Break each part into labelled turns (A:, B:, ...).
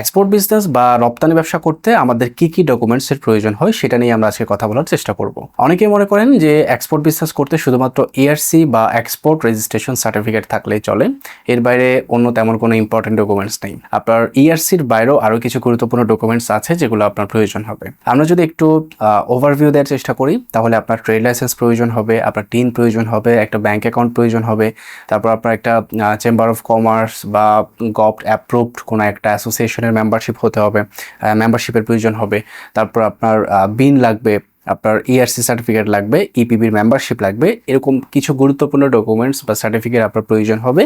A: Export business বা রপ্তানি ব্যবসা করতে আমাদের কি কি ডকুমেন্টসের প্রয়োজন হয় সেটা নিয়ে আমরা আজকে কথা বলার চেষ্টা করব। অনেকেই মনে করেন যে এক্সপোর্ট বিজনেস করতে শুধুমাত্র এআরসি বা এক্সপোর্ট রেজিস্ট্রেশন সার্টিফিকেট থাকলেই চলে। এর বাইরে অন্য তেমন কোনো ইম্পর্টেন্ট ডকুমেন্টস নেই। আপনার ইআরসির বাইরেও আরও কিছু গুরুত্বপূর্ণ ডকুমেন্টস আছে যেগুলো আপনার প্রয়োজন হবে। আমরা যদি একটু ওভারভিউ দেওয়ার চেষ্টা করি, তাহলে আপনার ট্রেড লাইসেন্স প্রয়োজন হবে, আপনার টিন প্রয়োজন হবে, একটা ব্যাংক অ্যাকাউন্ট প্রয়োজন হবে, তারপর আপনার একটা চেম্বার অফ কমার্স বা গভট অ্যাপ্রুভড কোনো একটা অ্যাসোসিয়েশনের মেম্বারশিপ হতে হবে মেম্বারশিপের প্রয়োজন হবে। তারপর আপনার বিন লাগবে। আপনার ইআরসি সার্টিফিকেট লাগবে ইপিবির মেম্বারশিপ লাগবে, এরকম কিছু গুরুত্বপূর্ণ ডকুমেন্টস বা সার্টিফিকেট আপনার প্রয়োজন হবে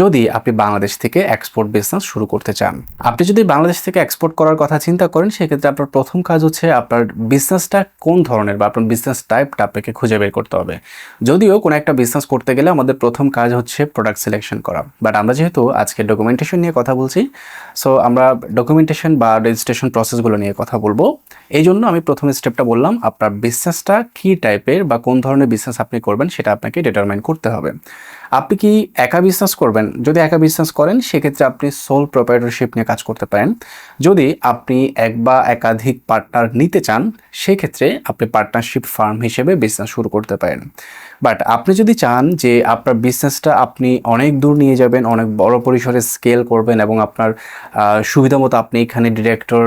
A: যদি আপনি বাংলাদেশ থেকে এক্সপোর্ট বিজনেস শুরু করতে চান। আপনি যদি বাংলাদেশ থেকে এক্সপোর্ট করার কথা চিন্তা করেন, সেক্ষেত্রে আপনার প্রথম কাজ হচ্ছে আপনার বিজনেসটা কোন ধরনের বা আপনার বিজনেস টাইপটা আপনাকে খুঁজে বের করতে হবে। যদিও কোনো একটা বিজনেস করতে গেলে আমাদের প্রথম কাজ হচ্ছে প্রোডাক্ট সিলেকশন করা। বাট আমরা যেহেতু আজকে ডকুমেন্টেশন নিয়ে কথা বলছি সো আমরা ডকুমেন্টেশন বা রেজিস্ট্রেশন প্রসেসগুলো নিয়ে কথা বলব। এই জন্য আমি প্রথম স্টেপটা বললাম আপনার বিজনেসটা কী টাইপের বা কোন ধরনের বিজনেস আপনি করবেন সেটা আপনাকে ডিটারমাইন করতে হবে। আপনি কি একা বিজনেস করবেন? যদি একা বিজনেস করেন, সেক্ষেত্রে আপনি সোল প্রোপারেটরশিপ নিয়ে কাজ করতে পারেন। যদি আপনি এক বা একাধিক পার্টনার নিতে চান, সেক্ষেত্রে আপনি পার্টনারশিপ ফার্ম হিসেবে বিজনেস শুরু করতে পারেন। বাট আপনি যদি চান যে আপনার বিজনেসটা আপনি অনেক দূর নিয়ে যাবেন, অনেক বড় পরিসরে স্কেল করবেন এবং আপনার সুবিধা মতো আপনি এখানে ডিরেক্টর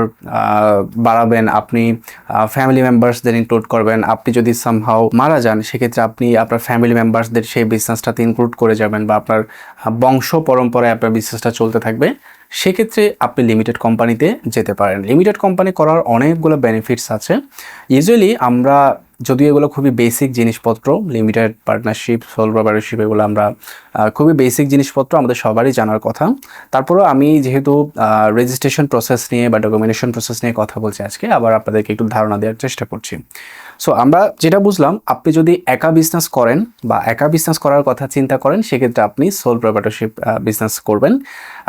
A: বাড়াবেন, আপনি ফ্যামিলি মেম্বার্সদের ইনক্লুড করবেন, আপনি যদি সামহাও মারা যান, সেক্ষেত্রে আপনি আপনার ফ্যামিলি মেম্বার্সদের সেই বিজনেসটাতে ইনক্লুড করে যাবেন বা আপনার বংশ পরম্পরায় আপনার বিজনেসটা চলতে থাকবে। সেক্ষেত্রে আপনি লিমিটেড কোম্পানিতে যেতে পারেন। লিমিটেড কোম্পানি করার অনেকগুলো বেনিফিটস আছে। ইউজুয়ালি আমরা যদিও এগুলো খুবই বেসিক জিনিসপত্র লিমিটেড পার্টনারশিপ সোল প্রপারশিপ এগুলো আমরা খুবই বেসিক জিনিসপত্র আমাদের সবারই জানার কথা। তারপরেও আমি যেহেতু রেজিস্ট্রেশন প্রসেস নিয়ে বা ডকুমেন্টেশন প্রসেস নিয়ে কথা বলছি আজকে, আবার আপনাদেরকে একটু ধারণা দেওয়ার চেষ্টা করছি। সো আমরা যেটা বুঝলাম, আপনি যদি একা বিজনেস করেন বা একা বিজনেস করার কথা চিন্তা করেন, সেক্ষেত্রে আপনি সোল প্রপার্টরশিপ বিজনেস করবেন।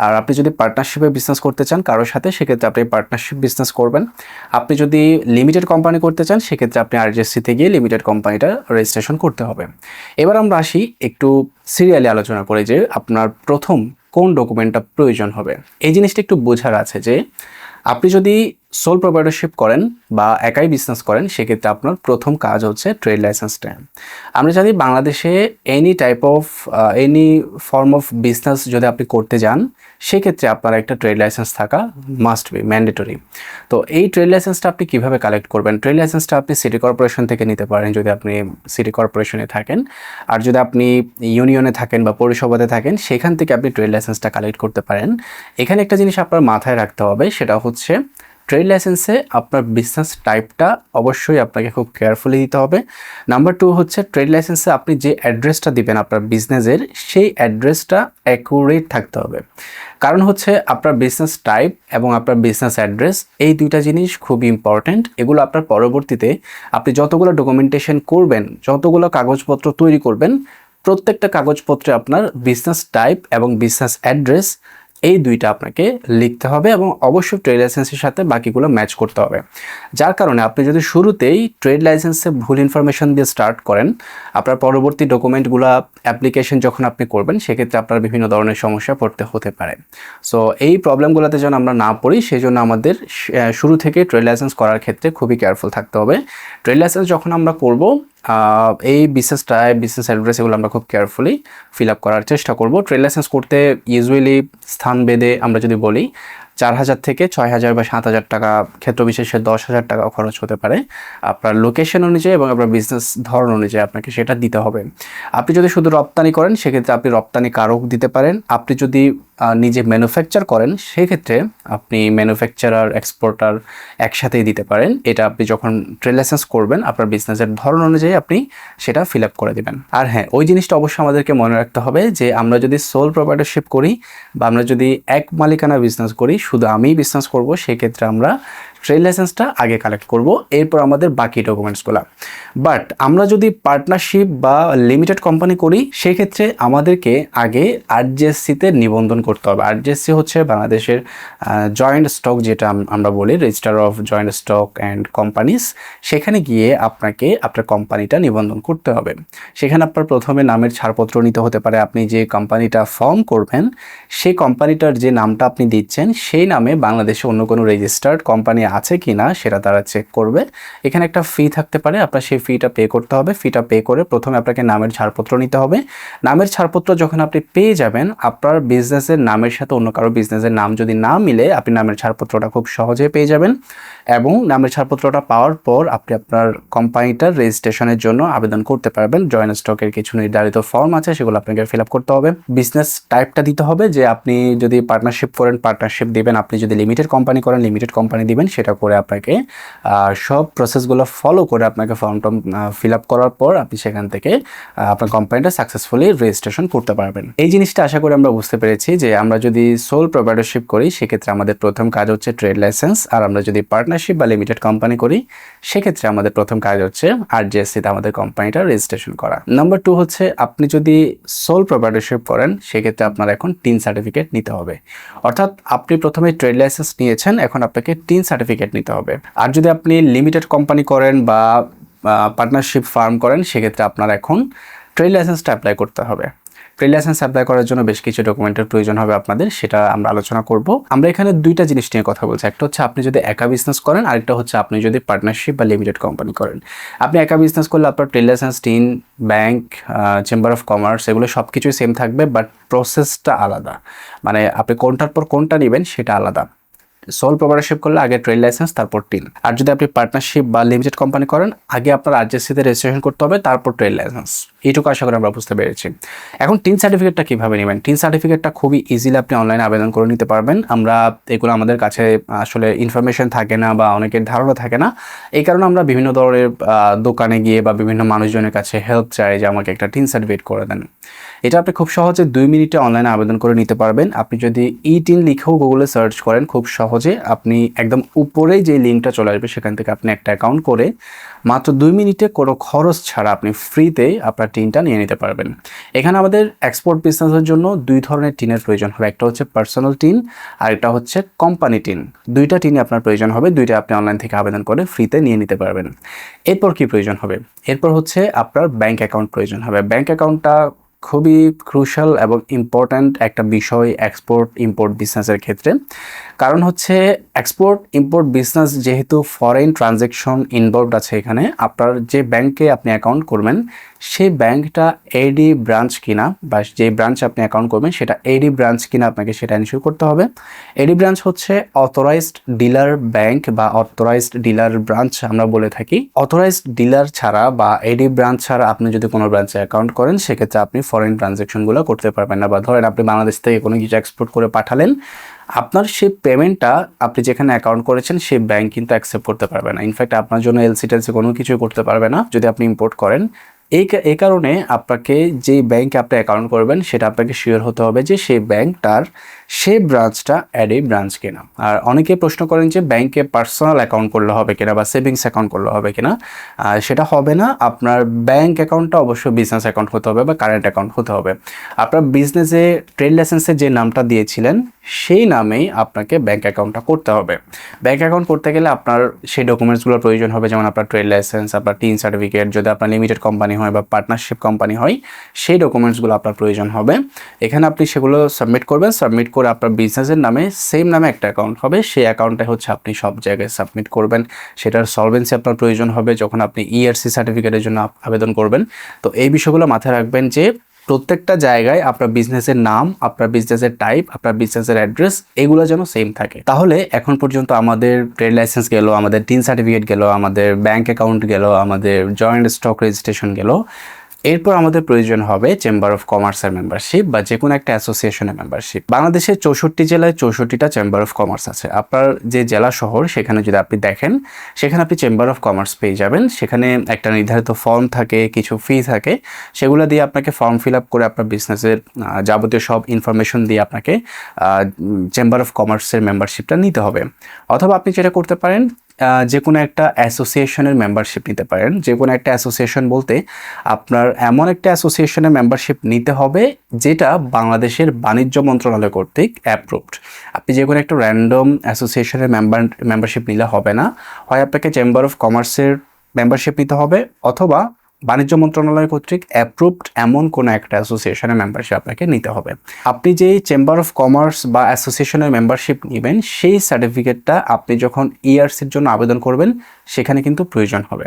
A: আর আপনি যদি পার্টনারশিপে বিজনেস করতে চান কারোর সাথে, সেক্ষেত্রে আপনি পার্টনারশিপ বিজনেস করবেন। আপনি যদি লিমিটেড কোম্পানি করতে চান, সেক্ষেত্রে আপনি আরজিএসসিতে গিয়ে লিমিটেড কোম্পানিটা রেজিস্ট্রেশন করতে হবে। এবার আমরা আসি একটু সিরিয়ালি আলোচনা করে যে আপনার প্রথম কোন ডকুমেন্টটা প্রয়োজন হবে। এই জিনিসটা একটু বোঝার আছে যে, আপনি যদি সোল প্রোপাইটারশিপ করেন বা একাই বিজনেস করেন, সেক্ষেত্রে আপনার প্রথম কাজ হচ্ছে ট্রেড লাইসেন্সটা আমরা জানি বাংলাদেশে any type of any form of business যদি আপনি করতে যান, সেক্ষেত্রে আপনার একটা ট্রেড লাইসেন্স থাকা মাস্ট বি ম্যান্ডেটরি তো এই ট্রেড লাইসেন্সটা আপনি কীভাবে কালেক্ট করবেন? ট্রেড লাইসেন্সটা আপনি সিটি কর্পোরেশন থেকে নিতে পারেন যদি আপনি সিটি কর্পোরেশনে থাকেন। আর যদি আপনি ইউনিয়নে থাকেন বা পৌরসভাতে থাকেন, সেখান থেকে আপনি ট্রেড লাইসেন্সটা কালেক্ট করতে পারেন। এখানে একটা জিনিস আপনার মাথায় রাখতে হবে, সেটা হচ্ছে ট্রেড লাইসেন্সে আপনার বিজনেস টাইপটা অবশ্যই আপনাকে খুব কেয়ারফুলি দিতে হবে। নাম্বার টু হচ্ছে ট্রেড লাইসেন্সে আপনি যে অ্যাড্রেসটা দিবেন আপনার বিজনেসের সেই অ্যাড্রেসটা অ্যাকুরেট থাকতে হবে। কারণ হচ্ছে আপনার বিজনেস টাইপ এবং আপনার বিজনেস অ্যাড্রেস এই দুইটা জিনিস খুবই ইম্পর্ট্যান্ট এগুলো আপনার পরবর্তীতে আপনি যতগুলো ডকুমেন্টেশন করবেন, যতগুলো কাগজপত্র তৈরি করবেন, প্রত্যেকটা কাগজপত্রে আপনার বিজনেস টাইপ এবং বিজনেস অ্যাড্রেস এই দুইটা আপনাকে লিখতে হবে এবং অবশ্যই ট্রেড লাইসেন্সের সাথে বাকিগুলো ম্যাচ করতে হবে। যার কারণে আপনি যদি শুরুতেই ট্রেড লাইসেন্সে ভুল ইনফরমেশন দিয়ে স্টার্ট করেন, আপনার পরবর্তী ডকুমেন্টগুলো অ্যাপ্লিকেশন যখন আপনি করবেন, সেক্ষেত্রে আপনার বিভিন্ন ধরনের সমস্যা পড়তে হতে পারে। সো এই প্রবলেমগুলোতে যেন আমরা না পড়ি সেই জন্য আমাদের শুরু থেকে ট্রেড লাইসেন্স করার ক্ষেত্রে খুবই কেয়ারফুল থাকতে হবে। ট্রেড লাইসেন্স যখন আমরা করব এই বিজনেসটা বিজনেস অ্যাড্রেস এগুলো আমরা খুব কেয়ারফুলি ফিল আপ করার চেষ্টা করব। ট্রেড লাইসেন্স করতে ইউজুয়ালি স্থান বেদে আমরা যদি বলি, চার হাজার থেকে ছয় হাজার বা সাত হাজার টাকা, ক্ষেত্র বিশেষে দশ হাজার টাকা খরচ হতে পারে। আপনার লোকেশন অনুযায়ী এবং আপনার বিজনেস ধরন অনুযায়ী আপনাকে সেটা দিতে হবে। আপনি যদি শুধু রপ্তানি করেন, সেক্ষেত্রে আপনি রপ্তানি কারক দিতে পারেন। আপনি যদি নিজে ম্যানুফ্যাকচার করেন, সেক্ষেত্রে আপনি ম্যানুফ্যাকচারার এক্সপোর্টার একসাথেই দিতে পারেন। এটা আপনি যখন ট্রেড লাইসেন্স করবেন, আপনার বিজনেসের ধরন অনুযায়ী আপনি সেটা ফিল আপ করে দেবেন। আর হ্যাঁ ওই জিনিসটা অবশ্যই আমাদেরকে মনে রাখতে হবে যে, আমরা যদি সোল প্রোভাইডারশিপ করি বা আমরা যদি এক মালিকানা বিজনেস করি, শুধু আমিই বিজনেস করব, সেক্ষেত্রে আমরা ট্রেড লাইসেন্সটা আগে কালেক্ট করব, এরপর আমাদের বাকি ডকুমেন্টসগুলো বাট আমরা যদি পার্টনারশিপ বা লিমিটেড কোম্পানি করি, সেক্ষেত্রে আমাদেরকে আগে আরজিএসসিতে নিবন্ধন করতে করতে হবে। আরজেএসসি হচ্ছে বাংলাদেশের জয়েন্ট স্টক যেটা আমরা বলি register of joint stock and companies সেখানে গিয়ে আপনাকে আপনার কোম্পানিটা নিবন্ধন করতে হবে। সেখানে আপনার প্রথমে নামের ছাড়পত্র নিতে হতে পারে। আপনি যে কোম্পানিটা ফর্ম করবেন, সেই কোম্পানিটার যে নামটা আপনি দিচ্ছেন, সেই নামে বাংলাদেশে অন্য কোনো রেজিস্টার্ড কোম্পানি আছে কি না সেটা তারা চেক করবে। এখানে একটা ফি থাকতে পারে, আপনার সেই ফিটা পে করতে হবে। ফিটা পে করে প্রথমে আপনাকে নামের ছাড়পত্র নিতে হবে। নামের ছাড়পত্র যখন আপনি পেয়ে যাবেন, আপনার বিজনেসের নামের সাথে অন্য কারও বিজনেসের নাম যদি না মিলে, আপনি নামের ছাড়পত্রটা খুব সহজে পেয়ে যাবেন। এবং নামের ছাড়পত্রটা পাওয়ার পর আপনি আপনার কোম্পানিটার রেজিস্ট্রেশনের জন্য আবেদন করতে পারবেন। জয়েন্ট স্টকের কিছু নির্ধারিত ফর্ম আছে, সেগুলো আপনাকে ফিল আপ করতে হবে। বিজনেস টাইপটা দিতে হবে যে আপনি যদি পার্টনারশিপ করেন পার্টনারশিপ দিবেন, আপনি যদি লিমিটেড কোম্পানি করেন লিমিটেড কোম্পানি দিবেন, সেটা করে আপনাকে সব প্রসেসগুলো ফলো করে আপনাকে ফর্ম টর্ম ফিল আপ করার পর আপনি সেখান থেকে আপনার কোম্পানিটা সাকসেসফুলি রেজিস্ট্রেশন করতে পারবেন। এই জিনিসটা আশা করি আমরা বুঝতে পেরেছি যে আমরা যদি সোল প্রোভাইডারশিপ করি, সেক্ষেত্রে আমাদের প্রথম কাজ হচ্ছে ট্রেড লাইসেন্স আর আমরা যদি পার্টনারশিপ বা লিমিটেড কোম্পানি করি, সেক্ষেত্রে আমাদের প্রথম কাজ হচ্ছে আরজিএসসিতে আমাদের কোম্পানিটা রেজিস্ট্রেশন করা। নাম্বার টু হচ্ছে আপনি যদি সোল প্রোভাইডারশিপ করেন, সেক্ষেত্রে আপনার এখন টিন সার্টিফিকেট নিতে হবে। অর্থাৎ আপনি প্রথমে ট্রেড লাইসেন্স নিয়েছেন, এখন আপনাকে টিন সার্টিফিকেট নিতে হবে। আর যদি আপনি লিমিটেড কোম্পানি করেন বা পার্টনারশিপ ফার্ম করেন, সেক্ষেত্রে আপনার এখন ট্রেড লাইসেন্সটা অ্যাপ্লাই করতে হবে। লাইসেন্স অ্যাপ্লাই করার জন্য বেশ কিছু ডকুমেন্টের প্রয়োজন হবে আপনাদের, সেটা আমরা আলোচনা করব। আমরা এখানে দুইটা জিনিস নিয়ে কথা বলছি। একটা হচ্ছে আপনি যদি একা বিজনেস করেন, আরেকটা হচ্ছে আপনি যদি পার্টনারশিপ বা লিমিটেড কোম্পানি করেন। আপনি একা বিজনেস করলে আপনার trade licence TIN bank chamber of commerce এগুলো সব কিছুই সেম থাকবে বাট প্রসেসটা আলাদা। মানে আপনি কোনটার পর কোনটা নেবেন, সেটা আলাদা। সোল প্রপারশিপ করলে আগে ট্রেড লাইসেন্স তারপর টিন আর যদি আপনি পার্টনারশিপ বা লিমিটেড কোম্পানি করেন, আগে আপনার আরজেসিতে রেজিস্ট্রেশন করতে হবে, তারপর ট্রেড লাইসেন্স এইটুকু আশা করি আমরা বুঝতে পেরেছি। এখন টিন সার্টিফিকেটটা কীভাবে নেবেন? টিন সার্টিফিকেটটা খুবই ইজিলি আপনি অনলাইনে আবেদন করে নিতে পারবেন। আমরা এগুলো আমাদের কাছে আসলে ইনফরমেশন থাকে না বা অনেকের ধারণা থাকে না। এই কারণে আমরা বিভিন্ন ধরনের দোকানে গিয়ে বা বিভিন্ন মানুষজনের কাছে হেল্প চাই যে আমাকে একটা টিন সার্টিফিকেট করে দেন। এটা আপনি খুব সহজে দুই মিনিটে অনলাইনে আবেদন করে নিতে পারবেন। আপনি যদি ই টিন লিখেও গুগলে সার্চ করেন, খুব সহজে আপনি একদম উপরেই যে লিঙ্কটা চলে আসবে সেখান থেকে আপনি একটা অ্যাকাউন্ট করে মাত্র দুই মিনিটে কোনো খরচ ছাড়া আপনি ফ্রিতে আপনার টিনটা নিয়ে নিতে পারবেন। এখানে আমাদের এক্সপোর্ট বিজনেসের জন্য দুই ধরনের টিনের প্রয়োজন হবে। একটা হচ্ছে পার্সোনাল টিন, আর একটা হচ্ছে কোম্পানি টিন। দুইটা টিনই আপনার প্রয়োজন হবে, দুইটা আপনি অনলাইন থেকে আবেদন করে ফ্রিতে নিয়ে নিতে পারবেন। এরপর কি প্রয়োজন হবে? এরপর হচ্ছে আপনার ব্যাংক অ্যাকাউন্ট প্রয়োজন হবে। ব্যাংক অ্যাকাউন্টটা খুবই ক্রুশাল এবং ইম্পর্ট্যান্ট একটা বিষয় এক্সপোর্ট ইম্পোর্ট বিজনেসের ক্ষেত্রে। কারণ হচ্ছে এক্সপোর্ট ইম্পোর্ট বিজনেস যেহেতু ফরেন ট্রানজ্যাকশন ইনভলভড আছে এখানে, আপনার যে ব্যাংকে আপনি অ্যাকাউন্ট করবেন, সেই ব্যাংকটা এডি ব্রাঞ্চ কিনা বা যে ব্রাঞ্চ আপনি অ্যাকাউন্ট করবেন, সেটা এডি ব্রাঞ্চ কিনা আপনাকে সেটা এনশিওর করতে হবে। এডি ব্রাঞ্চ হচ্ছে অথরাইজড ডিলার ব্যাংক বা অথরাইজড ডিলার ব্রাঞ্চ আমরা বলে থাকি। অথরাইজড ডিলার ছাড়া বা এডি ব্রাঞ্চ ছাড়া আপনি যদি কোনো ব্রাঞ্চে অ্যাকাউন্ট করেন, সেক্ষেত্রে আপনি ফরেন ট্রানজ্যাকশনগুলো করতে পারবেন না। বা ধরেন আপনি বাংলাদেশ থেকে কোনো কিছু এক্সপোর্ট করে পাঠালেন, আপনার সেই পেমেন্টটা আপনি যেখানে অ্যাকাউন্ট করেছেন, সেই ব্যাংক কিন্তু অ্যাকসেপ্ট করতে পারবে না। ইনফ্যাক্ট আপনার জন্য এলসি টেলসি কোনো কিছুই করতে পারবে না, যদি আপনি ইম্পোর্ট করেন। এই এই কারণে আপনাকে যেই ব্যাংকে আপনি অ্যাকাউন্ট করবেন, সেটা আপনাকে শিওর হতে হবে যে সেই ব্যাংকটার সেই ব্রাঞ্চটা অ্যাডে ব্রাঞ্চ কিনা। আর অনেকে প্রশ্ন করেন যে ব্যাংকে পার্সোনাল অ্যাকাউন্ট করলে হবে কিনা বা সেভিংস অ্যাকাউন্ট করলে হবে কিনা। সেটা হবে না, আপনার ব্যাংক অ্যাকাউন্টটা অবশ্যই বিজনেস অ্যাকাউন্ট হতে হবে বা কারেন্ট অ্যাকাউন্ট হতে হবে। আপনার বিজনেসে ট্রেড লাইসেন্সে যে নামটা দিয়েছিলেন, সেই নামেই আপনাকে ব্যাংক অ্যাকাউন্টটা করতে হবে। ব্যাংক অ্যাকাউন্ট করতে গেলে আপনার সেই ডকুমেন্টসগুলোর প্রয়োজন হবে, যেমন আপনার ট্রেড লাইসেন্স আপনার টিন সার্টিফিকেট যদি আপনার লিমিটেড কোম্পানি হয় বা পার্টনারশিপ কোম্পানি হয়, সেই ডকুমেন্টসগুলো আপনার প্রয়োজন হবে। এখানে আপনি সেগুলো সাবমিট করবেন সাবমিট করে আপনার বিজনেসের নামে সেম নামে একটা অ্যাকাউন্ট হবে, সেই অ্যাকাউন্টে হচ্ছে আপনি সব জায়গায় সাবমিট করবেন। সেটার সলভেন্সি আপনার প্রয়োজন হবে যখন আপনি ইয়ারসি ইআরসি সার্টিফিকেটের জন্য আবেদন করবেন। তো এই বিষয়গুলো মাথায় রাখবেন যে প্রত্যেকটা জায়গায় আপনার বিজনেসের নাম, আপনার বিজনেসের টাইপ আপনার বিজনেসের অ্যাড্রেস এগুলো যেন সেম থাকে। তাহলে এখন পর্যন্ত আমাদের ট্রেড লাইসেন্স গেল, আমাদের টিন সার্টিফিকেট গেল, আমাদের ব্যাংক অ্যাকাউন্ট গেল, আমাদের জয়েন্ট স্টক রেজিস্ট্রেশন গেল। এরপর আমাদের প্রয়োজন হবে চেম্বার অফ কমার্সের মেম্বারশিপ বা যে কোনো একটা অ্যাসোসিয়েশনের মেম্বারশিপ বাংলাদেশের চৌষট্টি জেলায় চৌষট্টিটা চেম্বার অফ কমার্স আছে। আপনার যে জেলা শহর, সেখানে যদি আপনি দেখেন, সেখানে আপনি চেম্বার অফ কমার্স পেয়ে যাবেন। সেখানে একটা নির্ধারিত ফর্ম থাকে, কিছু ফি থাকে। সেগুলো দিয়ে আপনাকে ফর্ম ফিল আপ করে আপনার বিজনেসের যাবতীয় সব ইনফরমেশন দিয়ে আপনাকে চেম্বার অফ কমার্সের মেম্বারশিপটা নিতে হবে। অথবা আপনি যেটা করতে পারেন যে কোনো একটা অ্যাসোসিয়েশনের মেম্বারশিপ নিতে পারেন। যে কোনো একটা অ্যাসোসিয়েশন বলতে আপনার এমন একটা অ্যাসোসিয়েশনের মেম্বারশিপ নিতে হবে যেটা বাংলাদেশের বাণিজ্য মন্ত্রণালয় কর্তৃক অ্যাপ্রুভড আপনি যে কোনো একটা র্যান্ডম অ্যাসোসিয়েশনের মেম্বার মেম্বারশিপ নিলে হবে না। হয় আপনাকে চেম্বার অফ কমার্সের মেম্বারশিপ নিতে হবে অথবা বাণিজ্য মন্ত্রণালয় কর্তৃক অ্যাপ্রুভড এমন কোনো একটা অ্যাসোসিয়েশনের মেম্বারশিপ আপনাকে নিতে হবে। আপনি যেই চেম্বার অফ কমার্স বা অ্যাসোসিয়েশনের মেম্বারশিপ নেবেন, সেই সার্টিফিকেটটা আপনি যখন ইআরসির জন্য আবেদন করবেন সেখানে কিন্তু প্রয়োজন হবে।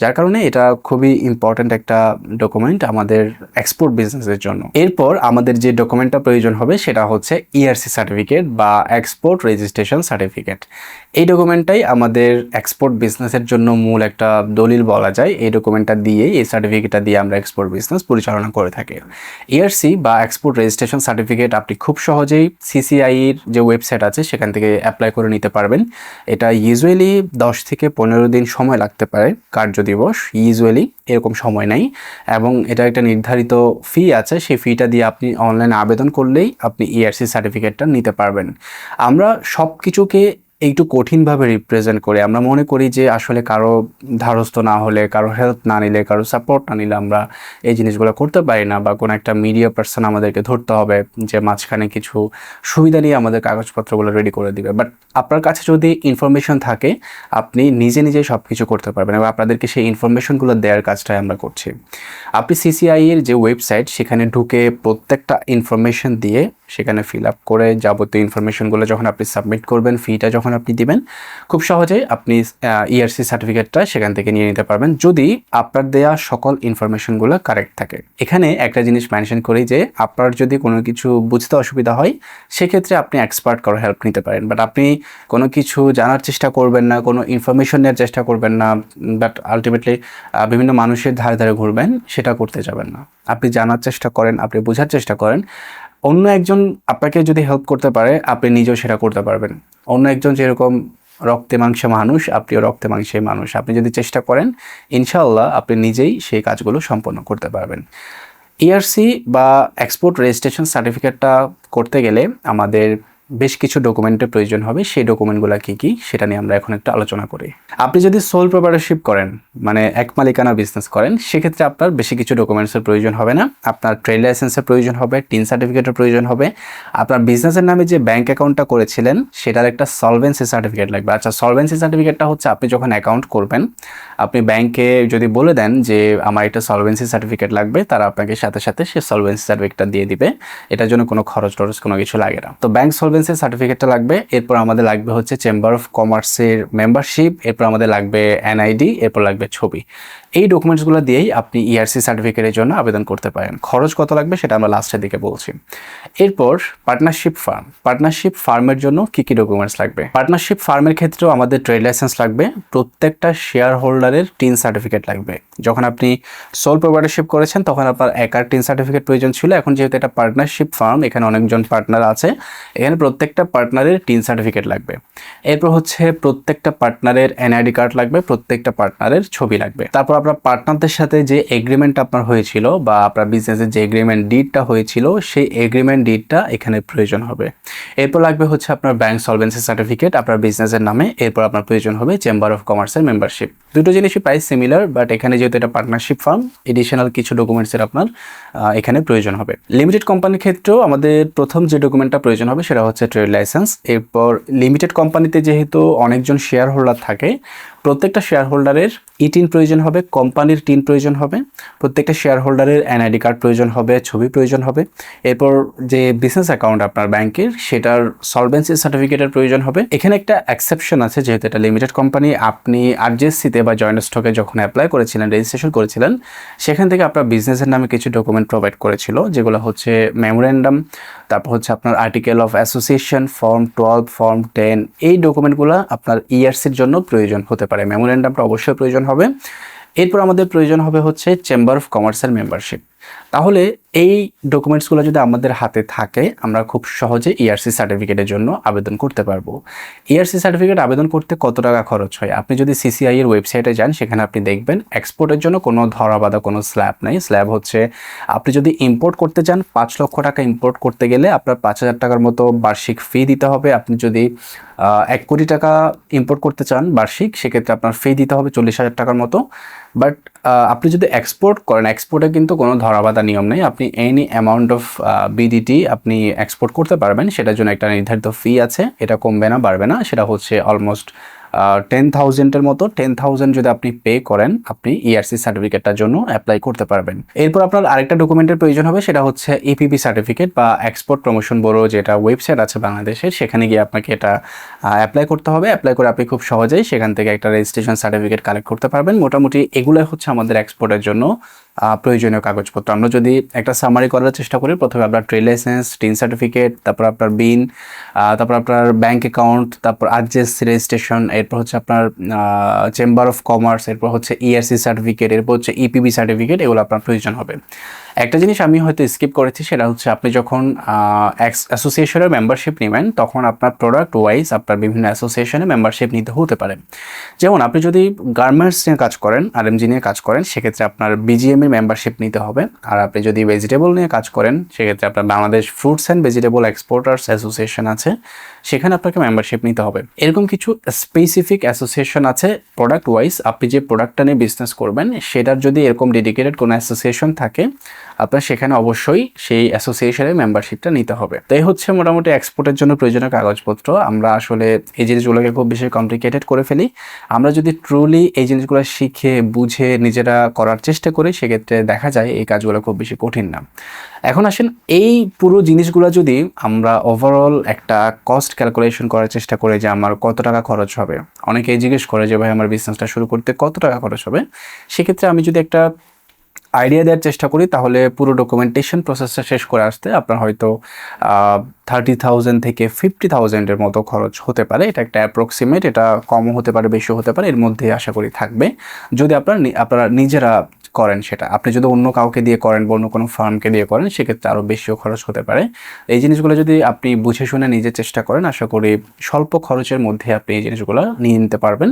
A: যার কারণে এটা খুবই ইম্পর্ট্যান্ট একটা ডকুমেন্ট আমাদের এক্সপোর্ট বিজনেসের জন্য। এরপর আমাদের যে ডকুমেন্টটা প্রয়োজন হবে সেটা হচ্ছে ইআরসি সার্টিফিকেট বা এক্সপোর্ট রেজিস্ট্রেশন সার্টিফিকেট এই ডকুমেন্টটাই আমাদের এক্সপোর্ট বিজনেসের জন্য মূল একটা দলিল বলা যায়। এই ডকুমেন্টটা দিয়ে এই সার্টিফিকেটটা দিয়ে আমরা এক্সপোর্ট বিজনেস পরিচালনা করে থাকি। ইআরসি বা এক্সপোর্ট রেজিস্ট্রেশন সার্টিফিকেট আপনি খুব সহজেই সিসিআইয়ের যে ওয়েবসাইট আছে, সেখান থেকে অ্যাপ্লাই করে নিতে পারবেন। এটা ইউজুয়ালি দশ থেকে পনেরো দিন সময় লাগতে পারে কার্য দিবস ইউজুয়ালি এরকম সময় নাই। এবং এটা একটা নির্ধারিত ফি আছে, সেই ফিটা দিয়ে আপনি অনলাইনে আবেদন করলেই আপনি ইআরসি সার্টিফিকেটটা নিতে পারবেন। আমরা সব কিছুকে একটু কঠিনভাবে রিপ্রেজেন্ট করে। আমরা মনে করি যে আসলে কারও ধারস্থ না হলে, কারও হেল্প না নিলে, কারও সাপোর্ট না নিলে আমরা এই জিনিসগুলো করতে পারি না বা কোনো একটা মিডিয়া পার্সন আমাদেরকে ধরতে হবে যে মাঝখানে কিছু সুবিধা নিয়ে আমাদের কাগজপত্রগুলো রেডি করে দিবে। বাট আপনার কাছে যদি ইনফরমেশন থাকে, আপনি নিজে নিজে সব কিছু করতে পারবেন এবং আপনাদেরকে সেই ইনফরমেশনগুলো দেওয়ার কাজটাই আমরা করছি। আপনি সিসিআই এর যে ওয়েবসাইট সেখানে ঢুকে প্রত্যেকটা ইনফরমেশন দিয়ে সেখানে ফিল আপ করে যাবতীয় ইনফরমেশনগুলো যখন আপনি সাবমিট করবেন ফিটা যখন আপনি দিবেন, খুব সহজেই আপনি ইআরসি সার্টিফিকেটটা সেখান থেকে নিয়ে নিতে পারবেন যদি আপনার দেয়া সকল ইনফরমেশনগুলো কারেক্ট থাকে। এখানে একটা জিনিস মেনশন করি যে, আপনার যদি কোনো কিছু বুঝতে অসুবিধা হয়, সেক্ষেত্রে আপনি এক্সপার্ট কারও হেল্প নিতে পারেন। বাট আপনি কোনো কিছু জানার চেষ্টা করবেন না, কোনো ইনফরমেশন নেওয়ার চেষ্টা করবেন না বাট আলটিমেটলি বিভিন্ন মানুষের ধারে ধারে ঘুরবেন, সেটা করতে যাবেন না। আপনি জানার চেষ্টা করেন, আপনি বোঝার চেষ্টা করেন অন্য একজন আপনাকে যদি হেল্প করতে পারে, আপনি নিজেও সেটা করতে পারবেন। অন্য একজন যেরকম রক্তে মাংসে মানুষ, আপনিও রক্তে মাংসে মানুষ। আপনি যদি চেষ্টা করেন ইনশাল্লাহ আপনি নিজেই সেই কাজগুলো সম্পন্ন করতে পারবেন। ইআরসি বা এক্সপোর্ট রেজিস্ট্রেশন সার্টিফিকেটটা করতে গেলে আমাদের বেশ কিছু ডকুমেন্টের প্রয়োজন হবে। সেই ডকুমেন্টগুলো কী কী, সেটা নিয়ে আমরা এখন একটু আলোচনা করি। আপনি যদি সোল প্রপারশিপ করেন মানে এক মালিকানা বিজনেস করেন, সেক্ষেত্রে আপনার বেশি কিছু ডকুমেন্টসের প্রয়োজন হবে না। আপনার ট্রেড লাইসেন্সের প্রয়োজন হবে টিন সার্টিফিকেটের প্রয়োজন হবে। আপনার বিজনেসের নামে যে ব্যাংক অ্যাকাউন্টটা করেছিলেন, সেটার একটা সলভেন্সি সার্টিফিকেট লাগবে। আচ্ছা সলভেন্সি সার্টিফিকেটটা হচ্ছে আপনি যখন অ্যাকাউন্ট করবেন, আপনি ব্যাংকে যদি বলে দেন যে আমার এটা সলভেন্সি সার্টিফিকেট লাগবে, তারা আপনাকে সাথে সাথে সে সলভেন্সি সার্টিফিকেটটা দিয়ে দিবে। এটার জন্য কোনো খরচ টরচ কোনো কিছু লাগে না। তো ব্যাংক সার্টিফিকেটটা লাগবে, এরপর আমাদের লাগবে হচ্ছে চেম্বার অফ কমার্সের মেম্বারশিপ এরপর আমাদের লাগবে এনআইডি এরপর লাগবে ছবি। এই ডকুমেন্টসগুলো দিয়েই আপনি E ইআরসি সার্টিফিকেটের জন্য আবেদন করতে পারেন। খরচ কত লাগবে সেটা আমরা লাস্টের দিকে বলছি। এরপর পার্টনারশিপ ফার্ম পার্টনারশিপ ফার্মের জন্য কি কি ডকুমেন্টস লাগবে? পার্টনারশিপ ফার্মের ক্ষেত্রেও আমাদের ট্রেড লাইসেন্স লাগবে। প্রত্যেকটা শেয়ার হোল্ডারের টিন সার্টিফিকেট লাগবে। যখন আপনি সোল প্রোভাইডারশিপ করেছেন, তখন আপনার একার টিন সার্টিফিকেট প্রয়োজন ছিল। এখন যেহেতু এটা পার্টনারশিপ ফার্ম এখানে অনেকজন পার্টনার আছে, এখানে প্রত্যেকটা পার্টনারের টিন সার্টিফিকেট লাগবে। এরপর হচ্ছে প্রত্যেকটা পার্টনারের এনআইডি কার্ড লাগবে, প্রত্যেকটা পার্টনারের ছবি লাগবে। তারপর আপনার পার্টনারদের সাথে যে এগ্রিমেন্ট আপনার হয়েছিল বা আপনার বিজনেসের যে এগ্রিমেন্ট ডিডটা হয়েছিল, সেই এগ্রিমেন্ট ডিডটা এখানে প্রয়োজন হবে। এরপর লাগবে হচ্ছে আপনার ব্যাংক সলভেন্সি সার্টিফিকেট আপনার বিজনেসের নামে, এরপর আপনার প্রয়োজন হবে চেম্বার অফ কমার্সের মেম্বারশিপ দুটো জিনিসই প্রায় সিমিলার বাট এখানে যেহেতু এটা পার্টনারশিপ ফার্ম এডিশনাল কিছু ডকুমেন্টসের আপনার এখানে প্রয়োজন হবে। লিমিটেড কোম্পানির ক্ষেত্রেও আমাদের প্রথম যে ডকুমেন্টটা প্রয়োজন হবে, সেটা হচ্ছে ট্রেড লাইসেন্স এরপর লিমিটেড কোম্পানিতে যেহেতু অনেকজন শেয়ার হোল্ডার থাকে প্রত্যেকটা শেয়ার হোল্ডারের ই টিন প্রয়োজন হবে, কোম্পানির টিন প্রয়োজন হবে, প্রত্যেকটা শেয়ার হোল্ডারের এনআইডি কার্ড প্রয়োজন হবে, ছবি প্রয়োজন হবে। এরপর যে বিজনেস অ্যাকাউন্ট আপনার ব্যাংকের, সেটার সলভেন্সি সার্টিফিকেটের প্রয়োজন হবে। এখানে একটা অ্যাকসেপশন আছে, যেহেতু এটা লিমিটেড কোম্পানি আপনি আরজিএসসিতে বা জয়েন্ট স্টকে যখন অ্যাপ্লাই করেছিলেন রেজিস্ট্রেশন করেছিলেন, সেখান থেকে আপনার বিজনেসের নামে কিছু ডকুমেন্ট প্রোভাইড করেছিল, যেগুলো হচ্ছে মেমোরেন্ডাম তারপর হচ্ছে আপনার article of association form twelve form ten এই ডকুমেন্টগুলো আপনার ইআরসির জন্য প্রয়োজন হতে পারে। মেমোরেন্ডামটা অবশ্যই প্রয়োজন হবে। এরপর আমাদের প্রয়োজন হবে হচ্ছে চেম্বার অফ কমার্সের মেম্বারশিপ তাহলে এই ডকুমেন্টসগুলো যদি আমাদের হাতে থাকে, আমরা খুব সহজে E ইআরসি সার্টিফিকেটের জন্য আবেদন করতে পারব। ইআরসি সার্টিফিকেট আবেদন করতে কত টাকা খরচ হয়? আপনি যদি সিসিআই এর ওয়েবসাইটে যান, সেখানে আপনি দেখবেন এক্সপোর্টের জন্য কোনো ধরা বাঁধা, কোনো স্ল্যাব নেই। স্ল্যাব হচ্ছে, আপনি যদি ইম্পোর্ট করতে চান, পাঁচ লক্ষ টাকা ইম্পোর্ট করতে গেলে আপনার পাঁচ হাজার টাকার মতো বার্ষিক ফি দিতে হবে। আপনি যদি এক কোটি টাকা ইম্পোর্ট করতে চান বার্ষিক, সেক্ষেত্রে আপনার ফি দিতে হবে চল্লিশ হাজার টাকার মতো। বাট আপনি যদি এক্সপোর্ট করেন এক্সপোর্টে কিন্তু কোনো ধরাবাধা নিয়ম নেই। আপনি এনি অ্যামাউন্ট অফ বিডিটি আপনি এক্সপোর্ট করতে পারবেন। সেটার জন্য একটা নির্ধারিত ফি আছে। এটা কমবে না, বাড়বে না। সেটা হচ্ছে অলমোস্ট টেন থাউজেন্ডের মতো টেন থাউজেন্ড যদি আপনি পে করেন, আপনি E ইআরসি সার্টিফিকেটটার জন্য অ্যাপ্লাই করতে পারবেন। এরপর আপনার আরেকটা ডকুমেন্টের প্রয়োজন হবে, সেটা হচ্ছে E ইপিবি সার্টিফিকেট বা এক্সপোর্ট প্রমোশন ব্যুরো যেটা ওয়েবসাইট আছে বাংলাদেশের, সেখানে গিয়ে আপনাকে এটা অ্যাপ্লাই করতে হবে। অ্যাপ্লাই করে আপনি খুব সহজেই সেখান থেকে একটা রেজিস্ট্রেশন সার্টিফিকেট কালেক্ট করতে পারবেন। মোটামুটি এগুলোই হচ্ছে আমাদের এক্সপোর্টের জন্য প্রয়োজনীয় কাগজপত্র। আমরা যদি একটা সামারি করার চেষ্টা করি, প্রথমে আপনার ট্রেড লাইসেন্স টিন সার্টিফিকেট তারপর আপনার বিন তারপর আপনার ব্যাংক অ্যাকাউন্ট তারপর আরজেস রেজিস্ট্রেশন এরপর হচ্ছে আপনার চেম্বার অফ কমার্স এরপর হচ্ছে E ইআরসি সার্টিফিকেট এরপর হচ্ছে E ইপিবি সার্টিফিকেট এগুলো আপনার প্রয়োজন হবে। একটা জিনিস আমি হয়তো স্কিপ করেছি, সেটা হচ্ছে আপনি যখন অ্যাসোসিয়েশনের মেম্বারশিপ নেবেন, তখন আপনার প্রোডাক্ট ওয়াইজ আপনার বিভিন্ন অ্যাসোসিয়েশনে মেম্বারশিপ নিতে হতে পারে। যেমন আপনি যদি গার্মেন্টস নিয়ে কাজ করেন আর এমজি নিয়ে কাজ করেন, সেক্ষেত্রে আপনার বিজিএম এর মেম্বারশিপ নিতে হবে। আর আপনি যদি ভেজিটেবল নিয়ে কাজ করেন, সেক্ষেত্রে আপনার Bangladesh fruits and vegetable exporters association আছে, সেখানে আপনাকে মেম্বারশিপ নিতে হবে। এরকম কিছু স্পেসিফিক অ্যাসোসিয়েশন আছে প্রোডাক্ট ওয়াইজ আপনি যে প্রোডাক্টটা নিয়ে বিজনেস করবেন, সেটার যদি এরকম ডেডিকেটেড কোনো অ্যাসোসিয়েশন থাকে আপনার সেখানে অবশ্যই সেই অ্যাসোসিয়েশনের মেম্বারশিপটা নিতে হবে। তাই হচ্ছে মোটামুটি এক্সপোর্টের জন্য প্রয়োজনীয় কাগজপত্র। আমরা আসলে এই জিনিসগুলোকে খুব বেশি কমপ্লিকেটেড করে ফেলি। আমরা যদি ট্রুলি এই জিনিসগুলো শিখে, বুঝে নিজেরা করার চেষ্টা করি, সেক্ষেত্রে দেখা যায় এই কাজগুলো খুব বেশি কঠিন না। এখন আসেন, এই পুরো জিনিসগুলো যদি আমরা ওভারঅল একটা কস্ট ক্যালকুলেশন করার চেষ্টা করি যে আমার কত টাকা খরচ হবে। অনেকেই জিজ্ঞেস করে যে, ভাই, আমার বিজনেসটা শুরু করতে কত টাকা খরচ হবে? সেক্ষেত্রে আমি যদি একটা আইডিয়া দেওয়ার চেষ্টা করি, তাহলে পুরো ডকুমেন্টেশন প্রসেসটা শেষ করে আসতে আপনার হয়তো থার্টি থাউজেন্ড থেকে ফিফটি থাউজেন্ডের মতো খরচ হতে পারে। এটা একটা অ্যাপ্রক্সিমেট এটা কমও হতে পারে, বেশিও হতে পারে, এর মধ্যে আশা করি থাকবে। যদি আপনার আপনারা নিজেরা করেন সেটা। আপনি যদি অন্য কাউকে দিয়ে করেন বা অন্য কোনো ফার্মকে দিয়ে করেন, সেক্ষেত্রে আরও বেশিও খরচ হতে পারে। এই জিনিসগুলো যদি আপনি বুঝে শুনে নিজে চেষ্টা করেন, আশা করি স্বল্প খরচের মধ্যে আপনি এই জিনিসগুলো নিয়ে নিতে পারবেন।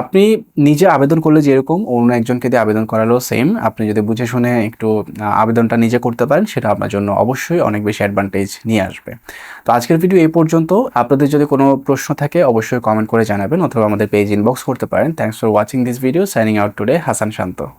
A: আপনি নিজে আবেদন করলে যেরকম, অন্য একজনকে দিয়ে আবেদন করালেও সেম আপনি যদি বুঝে শুনে একটু আবেদনটা নিজে করতে পারেন, সেটা আপনার জন্য অবশ্যই অনেক বেশি অ্যাডভান্টেজ নিয়ে আসবে। তো আজকের ভিডিও এই পর্যন্ত। আপনাদের যদি কোনো প্রশ্ন থাকে, অবশ্যই কমেন্ট করে জানাবেন, অথবা আমাদের পেজ ইনবক্স করতে পারেন। Thanks for watching this video signing out today Hasan Shanto